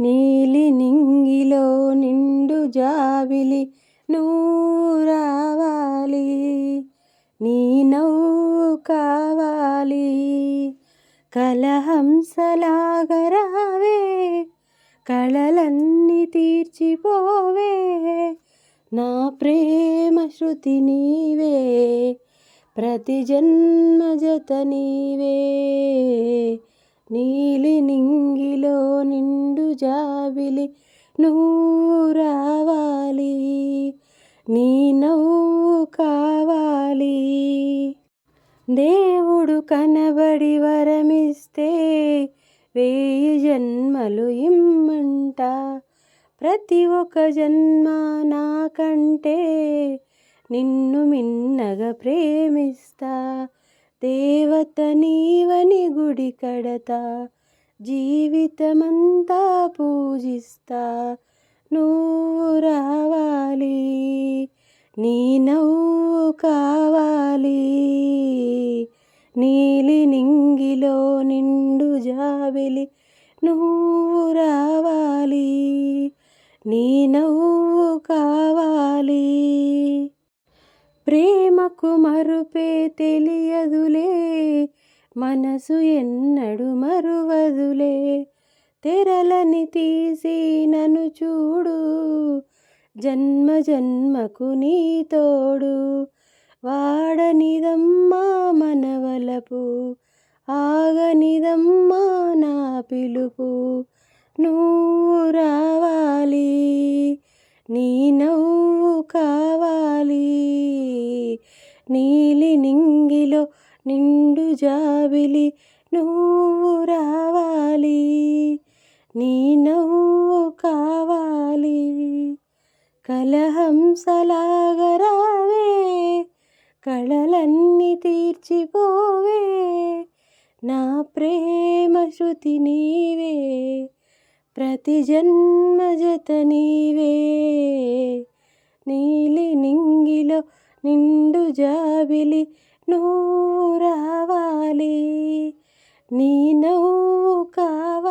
నీలి నింగిలో నిండు జాబిలి నూరావాలి. నీ నవ్వు కావాలి. కలహంసలాగరావే కళలన్నీ తీర్చిపోవే. నా ప్రేమ శృతి నీవే ప్రతి జన్మ జత నీవే. నీలి నింగి నువ్వు రావాలి నీ నవ్వు కావాలి. దేవుడు కనబడి వరమిస్తే వేయి జన్మలు ఇమ్మంట. ప్రతి ఒక్క జన్మ నాకంటే నిన్ను మిన్నగా ప్రేమిస్తా. దేవత నీవని గుడి కడతా. జీవితమంతా పూజిస్తా నువ్వు రావాలి నీ నవ్వు కావాలి. నీలి నింగిలో నిండు జాబిలి నువ్వు రావాలి నీ నవ్వు కావాలి. ప్రేమకు మరుపే తెలియదులే మనసు ఎన్నడు మరువదులే. తెరలని తీసి నన్ను చూడు. జన్మ జన్మకు నీ తోడు. వాడనిదమ్మా మనవలపు. ఆగనిదమ్మా నా పిలుపు. నువ్వు రావాలి. నీ నవ్వు కావాలి. నీలి నింగిలో నిండు జాబిలి నువ్వు రావాలి. నీ నవ్వు కావాలి. కలహంసలాగరావే కళలన్నీ తీర్చిపోవే. నా ప్రేమ శృతి నీవే ప్రతి జన్మ జత నీవే. నీలి నింగిలో నిండు జాబిలి నువ్వు నీ నౌ కావ